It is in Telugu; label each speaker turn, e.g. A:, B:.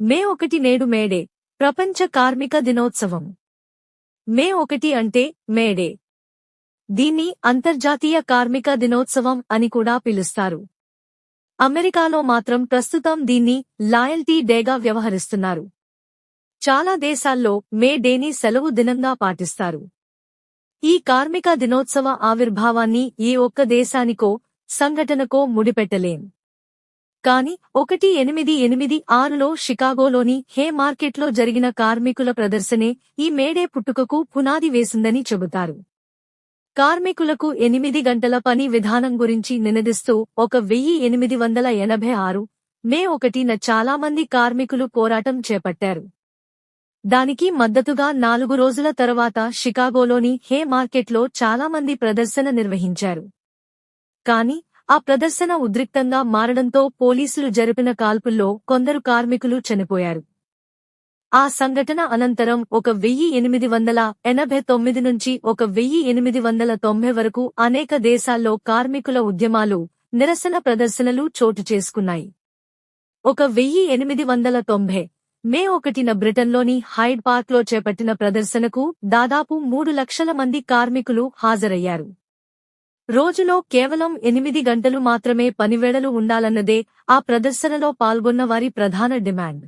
A: మే ఒకటి నేడు మేడే ప్రపంచ కార్మిక దినోత్సవం. మే ఒకటి అంటే మేడే. దీన్ని అంతర్జాతీయ కార్మిక దినోత్సవం అని కూడా పిలుస్తారు. అమెరికాలో మాత్రం ప్రస్తుతం దీన్ని లాయల్టీ డేగా వ్యవహరిస్తున్నారు. చాలా దేశాల్లో మే డేని సెలవు దినంగా పాటిస్తారు. ఈ కార్మిక దినోత్సవ ఆవిర్భావాన్ని ఏ ఒక్క దేశానికో సంఘటనకో ముడిపెట్టలేం. కాని ఒకటి ఎనిమిది ఎనిమిది ఆరులో షికాగోలోని హే మార్కెట్లో జరిగిన కార్మికుల ప్రదర్శనే ఈ మేడే పుట్టుకకు పునాది వేసిందని చెబుతారు. కార్మికులకు ఎనిమిది గంటల పని విధానం గురించి నినదిస్తూ ఒక వెయ్యి ఎనిమిది వందల ఎనభై ఆరు మే ఒకటిన చాలామంది కార్మికులు పోరాటం చేపట్టారు. దానికి మద్దతుగా నాలుగు రోజుల తరువాత షికాగోలోని హే మార్కెట్లో చాలామంది ప్రదర్శన నిర్వహించారు. కాని ఆ ప్రదర్శన ఉద్రిక్తంగా మారడంతో పోలీసులు జరిపిన కాల్పుల్లో కొందరు కార్మికులు చనిపోయారు. ఆ సంఘటన అనంతరం ఒక వెయ్యి ఎనిమిది వందల ఎనభై తొమ్మిది నుంచి ఒక వెయ్యి ఎనిమిది వందల తొంభై వరకు అనేక దేశాల్లో కార్మికుల ఉద్యమాలు నిరసన ప్రదర్శనలు చోటు చేసుకున్నాయి. ఒక వెయ్యి ఎనిమిది వందల తొంభై మే ఒకటిన బ్రిటన్లోని హైడ్ పార్క్లో చేపట్టిన ప్రదర్శనకు దాదాపు మూడు లక్షల మంది కార్మికులు హాజరయ్యారు. రోజులో కేవలం ఎనిమిది గంటలు మాత్రమే పనివేళలు ఉండాలన్నదే ఆ ప్రదర్శనలో పాల్గొన్న వారి ప్రధాన డిమాండ్.